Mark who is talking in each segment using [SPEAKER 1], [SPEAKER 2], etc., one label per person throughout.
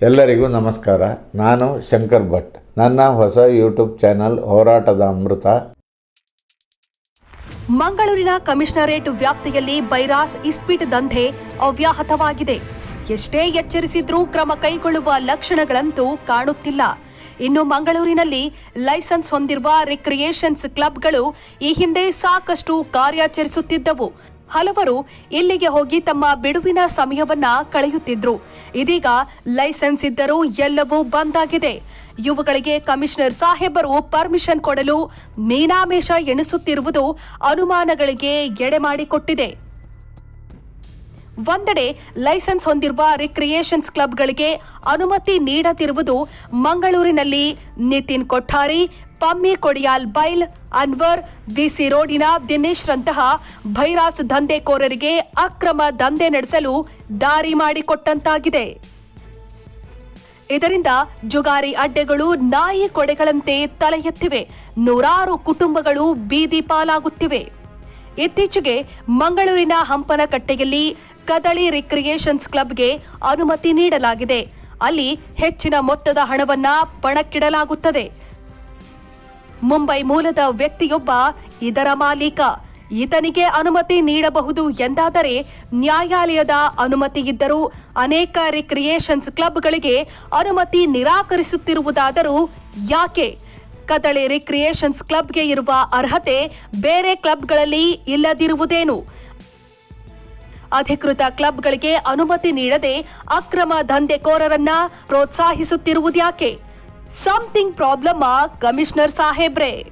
[SPEAKER 1] ಎಲ್ಲರಿಗೂ ನಮಸ್ಕಾರ. ನಾನು ಶಂಕರ್ ಭಟ್. ನನ್ನ ಹೊಸ ಯೂಟ್ಯೂಬ್ ಚಾನಲ್ ಹೋರಾಟದ ಅಮೃತ.
[SPEAKER 2] ಮಂಗಳೂರಿನ ಕಮಿಷನರೇಟ್ ವ್ಯಾಪ್ತಿಯಲ್ಲಿ ಬೈರಾಸ್ ಇಸ್ಪಿಟ್ ದಂಧೆ ಅವ್ಯಾಹತವಾಗಿದೆ. ಎಷ್ಟೇ ಎಚ್ಚರಿಸಿದ್ರೂ ಕ್ರಮ ಕೈಗೊಳ್ಳುವ ಲಕ್ಷಣಗಳಂತೂ ಕಾಣುತ್ತಿಲ್ಲ. ಇನ್ನು ಮಂಗಳೂರಿನಲ್ಲಿ ಲೈಸೆನ್ಸ್ ಹೊಂದಿರುವ ರಿಕ್ರಿಯೇಷನ್ಸ್ ಕ್ಲಬ್ಗಳು ಈ ಹಿಂದೆ ಸಾಕಷ್ಟು ಕಾರ್ಯಾಚರಿಸುತ್ತಿದ್ದವು. ಹಲವರು ಇಲ್ಲಿಗೆ ಹೋಗಿ ತಮ್ಮ ಬಿಡುವಿನ ಸಮಯವನ್ನ ಕಳೆಯುತ್ತಿದ್ರು. ಇದೀಗ ಲೈಸೆನ್ಸ್ ಇದ್ದರೂ ಎಲ್ಲವೂ ಬಂದ್ ಆಗಿದೆ. ಇವುಗಳಿಗೆ ಕಮಿಷನರ್ ಸಾಹೇಬರು ಪರ್ಮಿಷನ್ ಕೊಡಲು ಮೀನಾಮೇಷ ಎಣಿಸುತ್ತಿರುವುದು ಅನುಮಾನಗಳಿಗೆ ಎಡೆ ಮಾಡಿಕೊಟ್ಟಿದೆ. ಒಂದೆಡೆ ಲೈಸೆನ್ಸ್ ಹೊಂದಿರುವ ರಿಕ್ರಿಯೇಷನ್ಸ್ ಕ್ಲಬ್ಗಳಿಗೆ ಅನುಮತಿ ನೀಡದಿರುವುದು ಮಂಗಳೂರಿನಲ್ಲಿ ನಿತಿನ್ ಕೊಠಾರಿ ಪಮ್ಮಿ ಕೊಡಿಯಾಲ್ ಬೈಲ್, ಅನ್ವರ್ ಬಿಸಿ ರೋಡಿನ ದಿನೇಶ್ ರಂತಹ ಭೈರಾಸ್ ದಂಧೆಕೋರರಿಗೆ ಅಕ್ರಮ ದಂಧೆ ನಡೆಸಲು ದಾರಿ ಮಾಡಿಕೊಟ್ಟಂತಾಗಿದೆ. ಇದರಿಂದ ಜುಗಾರಿ ಅಡ್ಡೆಗಳು, ನಾಯಿ ಕೊಡೆಗಳಂತೆ ತಲೆ ಎತ್ತಿವೆ. ನೂರಾರು ಕುಟುಂಬಗಳು ಬೀದಿ ಪಾಲಾಗುತ್ತಿವೆ. ಇತ್ತೀಚೆಗೆ ಮಂಗಳೂರಿನ ಹಂಪನಕಟ್ಟೆಯಲ್ಲಿ ಕದಳಿ ರಿಕ್ರಿಯೇಷನ್ಸ್ ಕ್ಲಬ್ಗೆ ಅನುಮತಿ ನೀಡಲಾಗಿದೆ. ಅಲ್ಲಿ ಹೆಚ್ಚಿನ ಮೊತ್ತದ ಹಣವನ್ನ ಪಣಕ್ಕಿಡಲಾಗುತ್ತದೆ. ಮುಂಬೈ ಮೂಲದ ವ್ಯಕ್ತಿಯೊಬ್ಬ ಇದರ ಮಾಲೀಕ. ಈತನಿಗೆ ಅನುಮತಿ ನೀಡಬಹುದು ಎಂದಾದರೆ ನ್ಯಾಯಾಲಯದ ಅನುಮತಿ ಇದ್ದರೂ ಅನೇಕ ರಿಕ್ರಿಯೇಷನ್ಸ್ ಕ್ಲಬ್ಗಳಿಗೆ ಅನುಮತಿ ನಿರಾಕರಿಸುತ್ತಿರುವುದಾದರೂ ಯಾಕೆ? ಕದಳಿ ರಿಕ್ರಿಯೇಷನ್ಸ್ ಕ್ಲಬ್ಗೆ ಇರುವ ಅರ್ಹತೆ ಬೇರೆ ಕ್ಲಬ್ಗಳಲ್ಲಿ ಇಲ್ಲದಿರುವುದೇನು? ಅಧಿಕೃತ ಕ್ಲಬ್ಗಳಿಗೆ ಅನುಮತಿ ನೀಡದೆ ಅಕ್ರಮ ದಂಧೆಕೋರರನ್ನ ಪ್ರೋತ್ಸಾಹಿಸುತ್ತಿರುವುದ್ಯಾಕೆ ಸಮಥಿಂಗ್ ಪ್ರಾಬ್ಲಮ್ ಕಮಿಷನರ್ ಸಾಹೇಬ್ರೆ?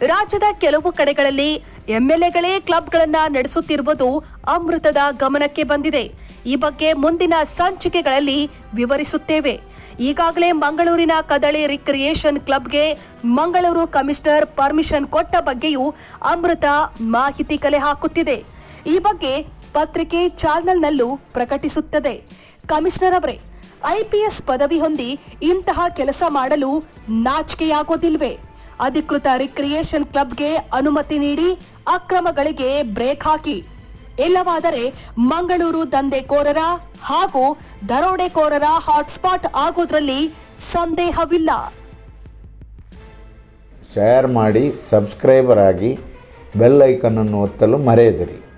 [SPEAKER 2] ರಾಜ್ಯದ ಕೆಲವು ಕಡೆಗಳಲ್ಲಿ ಎಂಎಲ್ಎಗಳೇ ಕ್ಲಬ್ಗಳನ್ನ ನಡೆಸುತ್ತಿರುವುದು ಅಮೃತದ ಗಮನಕ್ಕೆ ಬಂದಿದೆ. ಈ ಬಗ್ಗೆ ಮುಂದಿನ ಸಂಚಿಕೆಗಳಲ್ಲಿ ವಿವರಿಸುತ್ತೇವೆ. ಈಗಾಗಲೇ ಮಂಗಳೂರಿನ ಕದಳಿ ರಿಕ್ರಿಯೇಷನ್ ಕ್ಲಬ್ಗೆ ಮಂಗಳೂರು ಕಮಿಷನರ್ ಪರ್ಮಿಷನ್ ಕೊಟ್ಟ ಬಗ್ಗೆಯೂ ಅಮೃತ ಮಾಹಿತಿ ಕಲೆ ಹಾಕುತ್ತಿದೆ. ಈ ಬಗ್ಗೆ ಪತ್ರಿಕೆ ಚಾನಲ್ನಲ್ಲೂ ಪ್ರಕಟಿಸುತ್ತದೆ. ಕಮಿಷನರ್ ಅವರೇ ಐಪಿಎಸ್ ಪದವಿ ಹೊಂದಿ ಇಂತಹ ಕೆಲಸ ಮಾಡಲು ನಾಚಿಕೆಯಾಗೋದಿಲ್ವೇ? ಅಧಿಕೃತ ರಿಕ್ರಿಯೇಷನ್ ಕ್ಲಬ್ಗೆ ಅನುಮತಿ ನೀಡಿ ಅಕ್ರಮಗಳಿಗೆ ಬ್ರೇಕ್ ಹಾಕಿ. ಇಲ್ಲವಾದರೆ ಮಂಗಳೂರು ದಂಧೆಕೋರರ ಹಾಗೂ ದರೋಡೆಕೋರರ ಹಾಟ್ಸ್ಪಾಟ್ ಆಗೋದ್ರಲ್ಲಿ ಸಂದೇಹವಿಲ್ಲ.
[SPEAKER 1] ಶೇರ್ ಮಾಡಿ ಸಬ್ಸ್ಕ್ರೈಬರ್ ಆಗಿ ಬೆಲ್ ಐಕನನ್ನು ಒತ್ತಲು ಮರೆಯದಿರಿ.